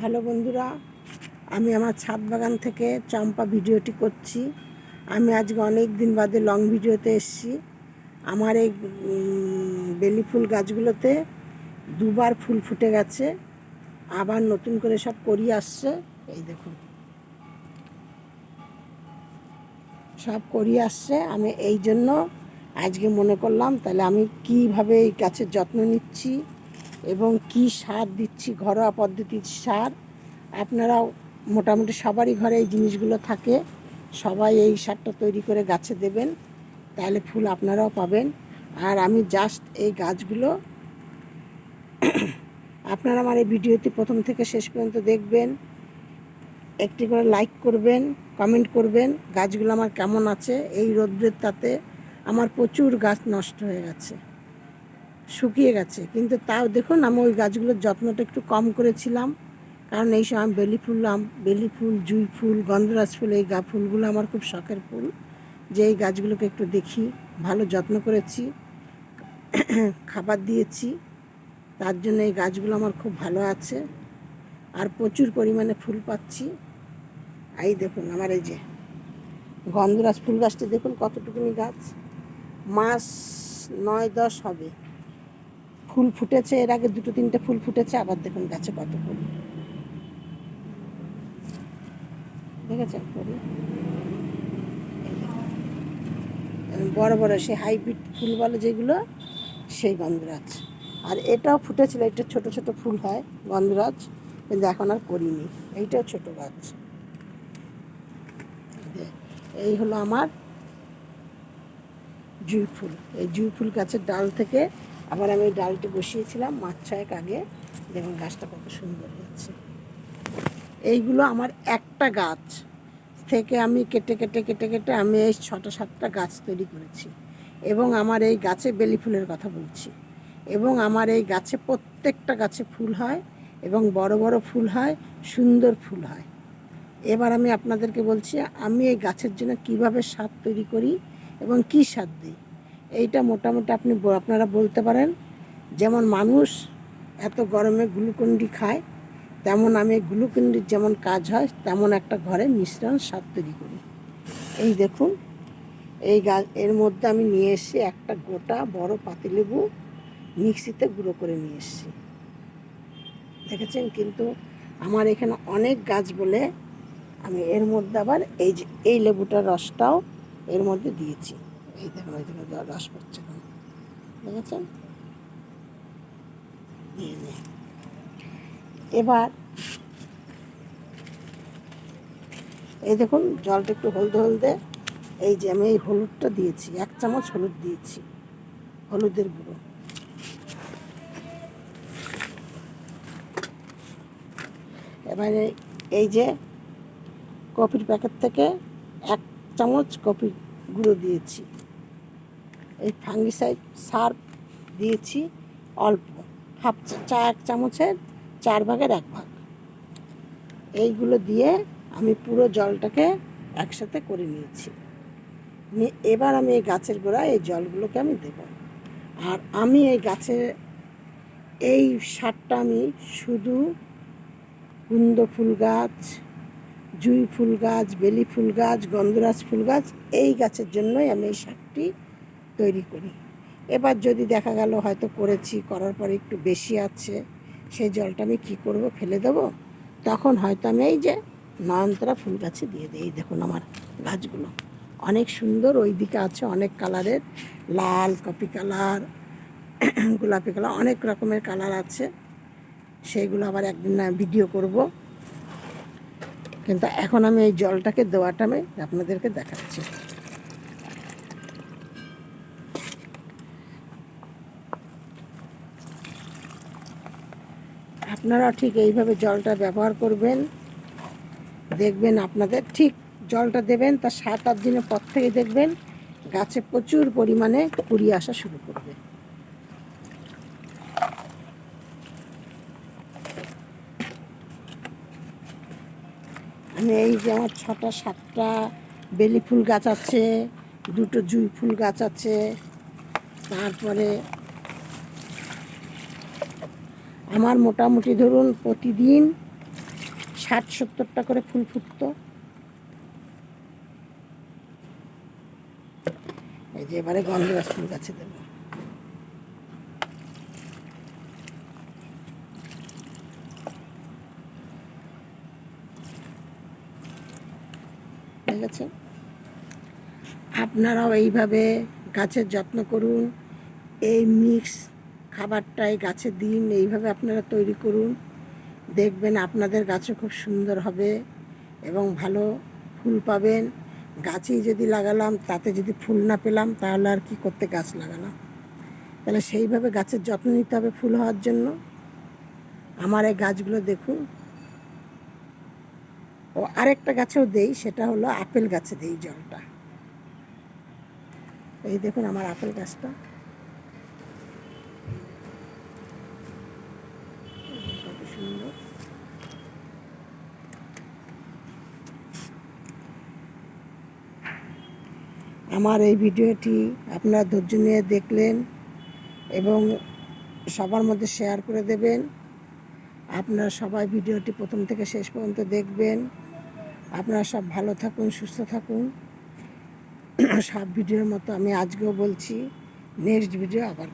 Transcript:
Hello বন্ধুরা, আমি আমার ছাদ বাগান থেকে চম্পা ভিডিওটি করছি। আমি আজকে অনেক দিন বাদে লং ভিডিওতে এসেছি। আমার এই বেলি ফুল গাছগুলোতে দুবার ফুল ফুটে গেছে। আবার নতুন করে সব করিয়ে আসছে। এই দেখুন। সব করিয়ে আসছে। আমি এই জন্য আজকে মনে করলাম তাহলে আমি কীভাবে এই গাছের যত্ন নিচ্ছি। এবং কি সার দিচ্ছি, ঘরোয়া পদ্ধতির সার। আপনারাও মোটামুটি সবারই ঘরে এই জিনিসগুলো থাকে। সবাই এই সারটা তৈরি করে গাছে দেবেন, তাহলে ফুল আপনারাও পাবেন। আর আমি জাস্ট এই গাছগুলো আপনারা আমার এই ভিডিওটি প্রথম থেকে শেষ পর্যন্ত দেখবেন। একটি করে লাইক করবেন কমেন্ট করবেন, গাছগুলো আমার কেমন আছে, এই রৌদ্রের তাতে আমার প্রচুর গাছ নষ্ট হয়ে গেছে। শুকিয়ে গেছে। কিন্তু তাও দেখুন আমি ওই গাছগুলোর যত্নটা একটু কম করেছিলাম। কারণ এই সময় বেলি ফুল, আম- বেলি ফুল, জুই ফুল, গন্ধরাজ ফুল, এই গা ফুলগুলো আমার খুব শখের ফুল। যে এই গাছগুলোকে একটু দেখি, ভালো যত্ন করেছি, খাবার দিয়েছি, তার জন্য এই গাছগুলো আমার খুব ভালো আছে। আর প্রচুর পরিমাণে ফুল পাচ্ছি। এই দেখুন আমার এই যে গন্ধরাজ ফুল গাছটি, দেখুন কতটুকুনি গাছ। মাস নয় দশ হবে। ফুল ফুটেছে, এর আগে দুটো তিনটে ফুল ফুটেছে, আবার দেখুন গাছে কত ফুল। দেখেছেন। বড় বড় সেই হাইব্রিড ফুল বলে যেগুলো, সেই গন্ধরাজ। আর এটাও ফুটেছিল, এটা ছোট ছোট ফুল হয়, গন্ধরাজ, কিন্তু এখন আর করিনি। এইটাও ছোট গাছ। এই হলো আমার জুই ফুল। এই জুই ফুল গাছের ডাল থেকে আবার আমি ডালটি বসিয়েছিলাম মাছ ছয়েক আগে, দেখুন গাছটা কত সুন্দর হয়েছে। এইগুলো আমার একটা গাছ থেকে আমি কেটে কেটে কেটে কেটে আমি এই ছটা, সাতটা গাছ তৈরি করেছি এবং আমার এই গাছে বেলি ফুলের কথা বলছি এবং আমার এই গাছে প্রত্যেকটা গাছে ফুল হয় এবং বড় বড় ফুল হয়, সুন্দর ফুল হয়। এবার আমি আপনাদেরকে বলছি, আমি এই গাছের জন্য কীভাবে সার তৈরি করি এবং কি সার দিই? এইটা মোটামুটি আপনি আপনারা বলতে পারেন, যেমন মানুষ এত গরমে গ্লুকন্ডি খায়, তেমন আমি গ্লুকন্ডির যেমন কাজ হয়, তেমন একটা ঘরে মিশ্রণ সার তৈরি করি। এই দেখুন, এই গাছ, এর মধ্যে আমি নিয়ে এসেছি একটা গোটা বড় পাতিলেবু মিক্সিতে গুঁড়ো করে নিয়ে এসেছি। দেখেছেন? কিন্তু আমার এখানে অনেক গাছ বলে আমি এর মধ্যে আবার এই যে, এই লেবুটার রসটাও এর মধ্যে দিয়েছি। এই দেখুন ওই দেখুন রস পড়ছে এখন দেখেছেন? এবার এই দেখুন, জলটা একটু হলদে হলদে, এই যে আমি এই হলুদটা দিয়েছি, এক চামচ হলুদ দিয়েছি, হলুদের গুঁড়ো। এবারে এই যে কফির প্যাকেট থেকে এক চামচ কফি গুঁড়ো দিয়েছি। এই ফাঙ্গিসাইড সার দিয়েছি অল্প। হাফ চা- এক চামচের, চার ভাগের এক ভাগ। এইগুলো দিয়ে আমি পুরো জলটাকে একসাথে করে নিয়েছি। নিয়ে এবার আমি এই গাছের গোড়ায় এই জলগুলোকে আমি দেব। আর আমি এই গাছে এই সারটা আমি শুধু কুন্দ ফুল গাছ, জুই ফুল গাছ, বেলি ফুল গাছ, গন্ধরাজ ফুল গাছ এই গাছের জন্যই আমি এই সারটি তৈরি করি। এবার যদি দেখা গেল হয়তো করেছি, করার পরে একটু বেশি আছে, সেই জলটা আমি কী করব, ফেলে দেবো? তখন হয়তো আমি এই যে নয়নতারা ফুল গাছে দিয়ে দিই। দেখুন আমার গাছগুলো। অনেক সুন্দর ওই দিকে আছে অনেক কালারের। লাল, কপি কালার, গোলাপি কালার, অনেক রকমের কালার আছে। সেইগুলো আবার একদিন না ভিডিও করব। কিন্তু এখন আমি এই জলটাকে দেওয়াটা আমি আপনাদেরকে দেখাচ্ছি। আপনারা ঠিক এইভাবে জলটা ব্যবহার করবেন। দেখবেন আপনাদের ঠিক জলটা দেবেন, তার সাত আট দিনের পর থেকে দেখবেন গাছে প্রচুর পরিমাণে কুড়ি আসা শুরু করবে। আমি এই যে আমার ছটা, সাতটা বেলি ফুল গাছ আছে, দুটো জুই ফুল গাছ আছে, তারপরে আমার মোটামুটি ধরুন প্রতিদিন ষাট সত্তরটা করে ফুল ফুটতো। এই যে এবারে গন্ধরাজ ফুল গাছে দেবো। ঠিক আছে আপনারাও এইভাবে গাছের যত্ন করুন। এই মিক্স খাবারটাই গাছে দিন, এইভাবে আপনারা তৈরি করুন। দেখবেন আপনাদের গাছও খুব সুন্দর হবে এবং ভালো ফুল পাবেন। গাছেই যদি লাগালাম, তাতে যদি ফুল না পেলাম, তাহলে আর কি করতে গাছ লাগালাম? তাহলে সেইভাবে গাছের যত্ন নিতে হবে ফুল হওয়ার জন্য। আমার এই গাছগুলো দেখুন। ও আরেকটা গাছেও দেই, সেটা হলো আপেল গাছে দেই জলটা। এই দেখুন আমার আপেল গাছটা কত সুন্দর আমার এই ভিডিওটি আপনারা ধৈর্য নিয়ে দেখলেন এবং সবার মধ্যে শেয়ার করে দেবেন। আপনারা সবাই ভিডিওটি প্রথম থেকে শেষ পর্যন্ত দেখবেন। আপনারা সব ভালো থাকুন, সুস্থ থাকুন। সব ভিডিওর মতো আমি আজকেও বলছি, নেক্সট ভিডিও আবার